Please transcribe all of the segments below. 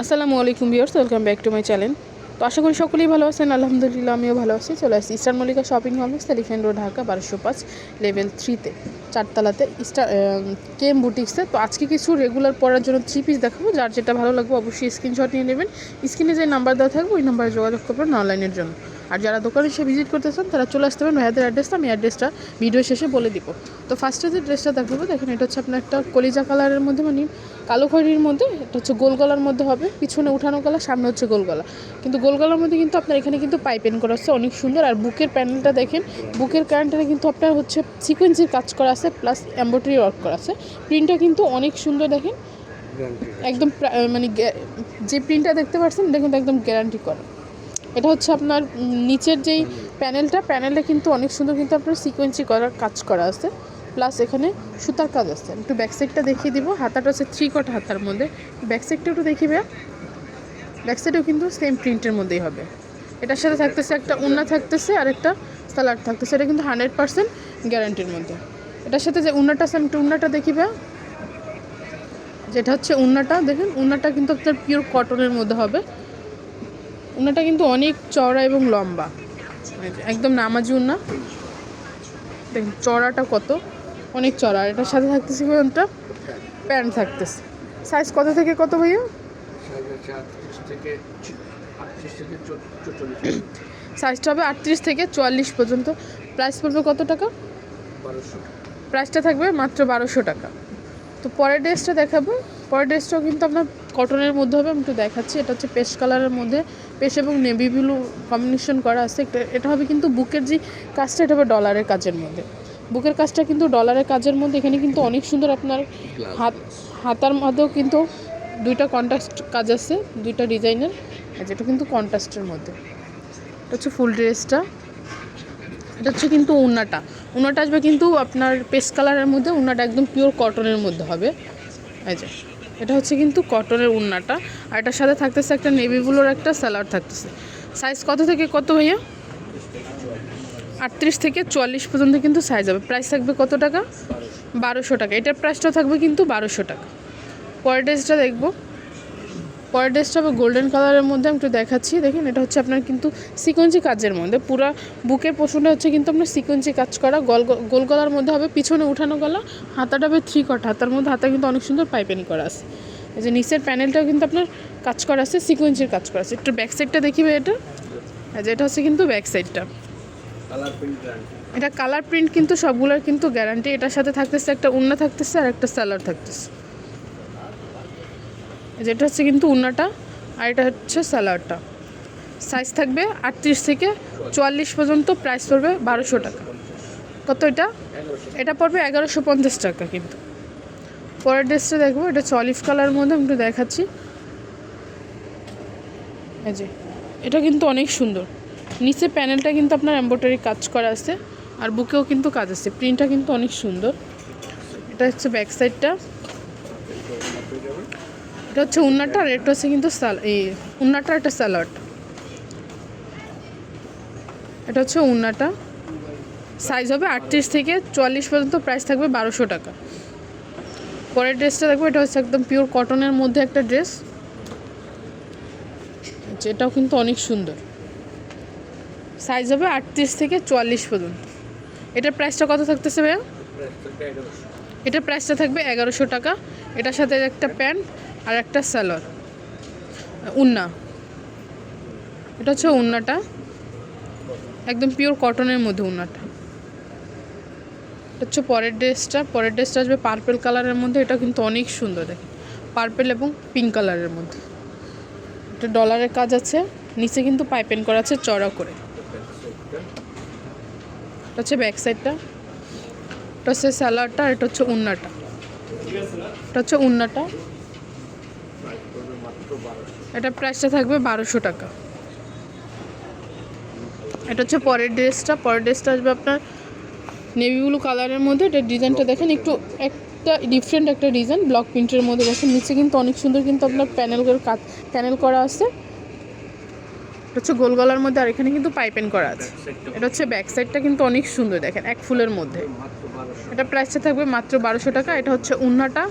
আসসালামু আলাইকুম viewers, welcome back to my channel. তো আশা করি সকলেই ভালো আছেন, আলহামদুলিল্লাহ আমিও ভালো আছি। চলে আসছি Eastern Mallika shopping complex Elephant Road Dhaka বারোশো পাঁচ লেভেল থ্রিতে চারতলাতে ইস্টার কেম বুটিক্সে তো আজকে কিছু রেগুলার পরার জন্য থ্রি পিস দেখাবো, যার যেটা ভালো লাগবে অবশ্যই স্ক্রিনশট নিয়ে নেবেন। স্ক্রিনে যে নাম্বার দেওয়া থাকবে, ওই নাম্বারে যোগাযোগ করবেন অনলাইনের জন্য। আর যারা দোকানে এসে ভিজিট করতে চান তারা চলে আসতে পারেন ভাইয়াদের অ্যাড্রেসটা আমি অ্যাড্রেসটা ভিডিও শেষে বলে দিব। তো ফার্স্টে যে ড্রেসটা দেখাবো দেখেন এটা হচ্ছে আপনার একটা কলিজা কালারের মধ্যে মানে কালো খয়েরির মধ্যে এটা হচ্ছে গোল গলার মধ্যে হবে পিছনে উঠানো গলা সামনে হচ্ছে গোল গলা। কিন্তু গোল গলার মধ্যে কিন্তু আপনার এখানে কিন্তু পাইপেন করা হচ্ছে অনেক সুন্দর। আর বুকের প্যানেলটা দেখেন বুকের কারেন্টটা কিন্তু আপনার হচ্ছে সিকোয়েন্সির কাজ করা আছে প্লাস এম্ব্রয়ডারি ওয়ার্ক করা আছে। প্রিন্টটা কিন্তু অনেক সুন্দর দেখেন। একদম মানে যে প্রিন্টটা দেখতে পাচ্ছেন এটা কিন্তু একদম গ্যারান্টি করা। এটা হচ্ছে আপনার নিচের যেই প্যানেলটা, প্যানেলে কিন্তু অনেক সুন্দর কিন্তু আপনার সিকোয়েন্সি করার কাজ করা আছে। প্লাস এখানে সুতার কাজ আছে। একটু ব্যাক সাইডটা দেখিয়ে দিব। হাতাটা হচ্ছে থ্রি কট হাতার মধ্যে। ব্যাক সাইডটা একটু দেখিবে ব্যাক সাইডেও কিন্তু সেম প্রিন্টের মধ্যেই হবে। এটার সাথে থাকতেছে একটা উন্না থাকতেছে আর একটা সালাড থাকতেছে। এটা কিন্তু হান্ড্রেড পার্সেন্ট গ্যারান্টির মধ্যে। এটার সাথে যে উন্নাটা আছে, আমি একটু উন্নাটা দেখিবে যেটা হচ্ছে উন্নাটা, দেখেন, উন্নাটা কিন্তু আপনার পিওর কটনের মধ্যে হবে। উন্নাটা কিন্তু অনেক চওড়া এবং লম্বা। একদম নামাজি উন্না দেখেন চড়াটা কত? অনেক চড়া এটার সাথে থাকতেছে কোনটা প্যান্ট থাকতেছে। সাইজ কত থেকে কত ভাইয়া? সাইজটা হবে আটত্রিশ থেকে চুয়াল্লিশ পর্যন্ত। প্রাইস পড়বে কত টাকা? প্রাইসটা থাকবে মাত্র বারোশো টাকা। তো পরের ড্রেসটা দেখাবো। পরের ড্রেসটাও কিন্তু আপনার কটনের মধ্যে হবে, আমি একটু দেখাচ্ছি। এটা হচ্ছে পেস্ট কালারের মধ্যে। পেস্ট এবং নেভি ব্লু কম্বিনেশন করা আছে। এটা হবে কিন্তু বুকের যে কাজটা, এটা হবে ডলারের কাজের মধ্যে। বুকের কাজটা কিন্তু ডলারের কাজের মধ্যে। এখানে কিন্তু অনেক সুন্দর আপনার হাত, হাতার মধ্যেও কিন্তু দুইটা কন্ট্রাস্ট কাজ আছে, দুইটা ডিজাইনের। যেটা কিন্তু কন্ট্রাস্টের মধ্যে। এটা হচ্ছে ফুল ড্রেসটা। এটা হচ্ছে কিন্তু উন্নাটা। উন্নাটা আসবে কিন্তু আপনার পেস্ট কালারের মধ্যে, উন্নাটা একদম পিওর কটনের মধ্যে হবে। যে। এটা হচ্ছে কিন্তু কটনের উন্নাটা। আর এটার সাথে থাকতেছে একটা নেভি ব্লুর একটা স্যালাড থাকতেছে। সাইজ কত থেকে কত ভাইয়া? আটত্রিশ থেকে চুয়াল্লিশ পর্যন্ত কিন্তু সাইজ হবে। প্রাইস থাকবে কত টাকা? বারোশো টাকা। এটার প্রাইসটা থাকবে কিন্তু বারোশো টাকা। ড্রেসটা দেখব। পরের ড্রেসটা হবে গোল্ডেন কালারের মধ্যে, আমি একটু দেখাচ্ছি। দেখেন, এটা হচ্ছে আপনার কিন্তু সিকোয়েন্সি কাজের মধ্যে। পুরা বুকের পোষণটা হচ্ছে কিন্তু আপনার সিকোয়েন্সি কাজ করা। গল গোল গলার মধ্যে হবে পিছনে উঠানো গলা, হাতাটা হবে থ্রি কট হাতার মধ্যে হাতা কিন্তু অনেক সুন্দর পাইপেন করা আছে। এই যে নিচের প্যানেলটাও কিন্তু আপনার কাজ করা আছে, সিকোয়েন্সির কাজ করা আছে। একটু ব্যাক সাইডটা দেখিবে এটা? এই যে এটা হচ্ছে কিন্তু ব্যাক সাইডটা এটা কালার প্রিন্ট কিন্তু সবগুলোর কিন্তু গ্যারান্টি এটার সাথে থাকতেছে একটা উন্না থাকতেছে আর একটা স্যালার থাকতেছে। যেটা হচ্ছে কিন্তু উন্নাটা, আর এটা হচ্ছে স্যালাডটা। সাইজ থাকবে আটত্রিশ থেকে চুয়াল্লিশ পর্যন্ত প্রাইস পড়বে বারোশো টাকা। কত এটা? এটা পড়বে এগারোশো পঞ্চাশ টাকা কিন্তু। পরের ড্রেসটা দেখব, এটা অলিভ কালার মধ্যে, আমি একটু দেখাচ্ছি। এই যে, এটা কিন্তু অনেক সুন্দর। নিচে প্যানেলটা কিন্তু আপনার এম্ব্রয়ডারি কাজ করা আছে, আর বুকেও কিন্তু কাজ আছে। প্রিন্টটা কিন্তু অনেক সুন্দর। এটা হচ্ছে ব্যাক সাইডটা এটা হচ্ছে উন্নাটা আর এটা হচ্ছে কিন্তু এই উন্নাটা একটা স্যালাড। এটা হচ্ছে উন্নাটা। সাইজ হবে আটত্রিশ থেকে চুয়াল্লিশ পর্যন্ত প্রাইস থাকবে বারোশো টাকা। পরের ড্রেসটা দেখব এটা হচ্ছে একদম পিওর কটনের মধ্যে একটা ড্রেস এটাও কিন্তু অনেক সুন্দর। সাইজ হবে আটত্রিশ থেকে চুয়াল্লিশ পর্যন্ত। এটার প্রাইসটা কত থাকতেছে ভাইয়া? এটার প্রাইসটা থাকবে এগারোশো টাকা। এটার সাথে একটা প্যান্ট আর একটা স্যালোয়ার উন্না। এটা হচ্ছে উন্নাটা। একদম পিওর কটনের মধ্যে উন্নাটা। এটা হচ্ছে পরের ড্রেসটা পরের ড্রেসটা আসবে পার্পেল কালারের মধ্যে। এটা কিন্তু অনেক সুন্দর দেখে পার্পেল এবং পিঙ্ক কালারের মধ্যে। এটা ডলারের কাজ আছে। নিচে কিন্তু পাইপেন করা আছে চড়া করে। এটা হচ্ছে ব্যাক সাইডটা এটা হচ্ছে স্যালাডটা আর এটা হচ্ছে উন্নাটা। এটা হচ্ছে উন্নাটা। এটা প্রাইসটা থাকবে বারোশো টাকা। এটা হচ্ছে পরের ড্রেসটা পরের ড্রেসটা আসবে আপনার নেভি ব্লু কালারের মধ্যে। এটা ডিজাইনটা দেখেন একটু একটা ডিফারেন্ট একটা ডিজাইন ব্লক প্রিন্টের মধ্যে দেখেন নিচে কিন্তু অনেক সুন্দর কিন্তু আপনার প্যানেল কাজ প্যানেল করা আছে। এটা হচ্ছে গোল গলার মধ্যে আর এখানে কিন্তু পাইপেন করা আছে। এটা হচ্ছে ব্যাক সাইডটা কিন্তু অনেক সুন্দর দেখেন এক ফুলের মধ্যে। এটা প্রাইসটা থাকবে মাত্র বারোশো টাকা। এটা হচ্ছে উন্নাটা।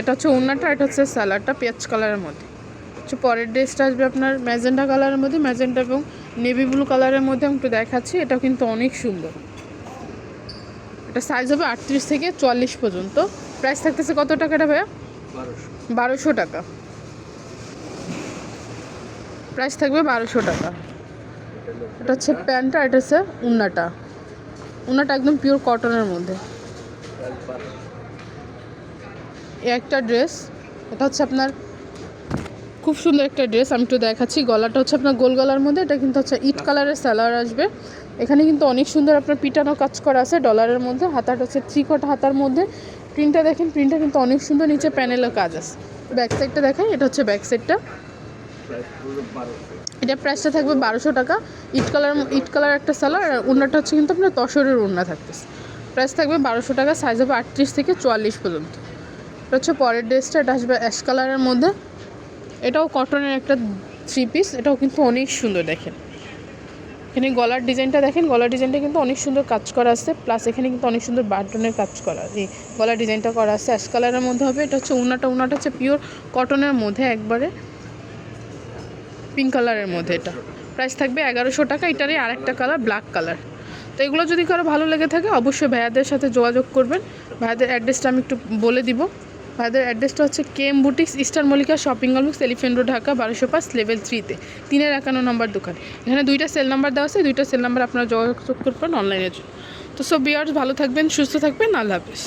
এটা হচ্ছে উন্নাটা এটা হচ্ছে স্যালাডটা পেঁয়াজ কালারের মধ্যে। হচ্ছে পরের ড্রেসটা আসবে আপনার ম্যাজেন্টা কালারের মধ্যে ম্যাজেন্টা এবং নেভি ব্লু কালারের মধ্যে আমি একটু দেখাচ্ছি এটা কিন্তু অনেক সুন্দর। এটা সাইজ হবে আটত্রিশ থেকে চুয়াল্লিশ পর্যন্ত। প্রাইস থাকতেছে কত টাকাটা ভাইয়া? বারোশো। টাকা। প্রাইস থাকবে বারোশো টাকা। এটা হচ্ছে প্যান্টটা এটা হচ্ছে উন্নাটা। উন্নাটা একদম পিওর কটনের মধ্যে। একটা ড্রেস, এটা হচ্ছে আপনার খুব সুন্দর একটা ড্রেস, আমি একটু দেখাচ্ছি, গলাটা হচ্ছে আপনার গোল গলার মধ্যে, এটা কিন্তু হচ্ছে ইট কালারের স্যালার আসবে। এখানে কিন্তু অনেক সুন্দর আপনার পিটানো কাজ করা আছে ডলারের মধ্যে, হাতাটা হচ্ছে থ্রি কটা হাতার মধ্যে। প্রিন্টটা দেখেন, প্রিন্টটা কিন্তু অনেক সুন্দর, নিচে প্যানেলও কাজ আছে। ব্যাক সাইডটা দেখেন, এটা হচ্ছে ব্যাক সাইডটা। এটা প্রাইসটা থাকবে বারোশো টাকা। ইট কালার ইট কালার একটা সালার আর উন্নাটা হচ্ছে কিন্তু আপনার তসরের উন্না থাকতেছে। প্রাইস থাকবে বারোশো টাকা সাইজ হবে আটত্রিশ থেকে চুয়াল্লিশ পর্যন্ত। এটা হচ্ছে পরের ড্রেসটা, এটা আসবে অ্যাশ কালারের মধ্যে। এটাও কটনের একটা থ্রি পিস এটাও কিন্তু অনেক সুন্দর দেখেন। এখানে গলার ডিজাইনটা দেখেন, গলার ডিজাইনটা কিন্তু অনেক সুন্দর কাজ করা আছে প্লাস এখানে কিন্তু অনেক সুন্দর বাটনের কাজ করা, এই গলার ডিজাইনটা করা আছে। অ্যাশ কালারের মধ্যে হবে, এটা হচ্ছে উনাটা উনাটা হচ্ছে পিওর কটনের মধ্যে একবারে পিঙ্ক কালারের মধ্যে এটা। প্রাইস থাকবে এগারোশো টাকা, এটারই আরেকটা কালার ব্ল্যাক কালার তো এগুলো যদি কারও ভালো লেগে থাকে, অবশ্যই ভাইয়াদের সাথে যোগাযোগ করবেন। ভাইয়াদের অ্যাড্রেসটা আমি একটু বলে দিব। ভাইয়াদের অ্যাড্রেসটা হচ্ছে কেম boutiques, Eastern Mallika shopping complex Elephant Road, Dhaka, বারোশো পাঁচ, লেভেল থ্রিতে। তিনের একান্ন নম্বর দোকান। এখানে দুইটা সেল নাম্বার দেওয়া আছে, দুইটা সেল নাম্বার আপনারা যোগাযোগ করবেন অনলাইনের জন্য। তো সব বিয়ার্স ভালো থাকবেন, সুস্থ থাকবেন, আল্লাহ হাফিজ।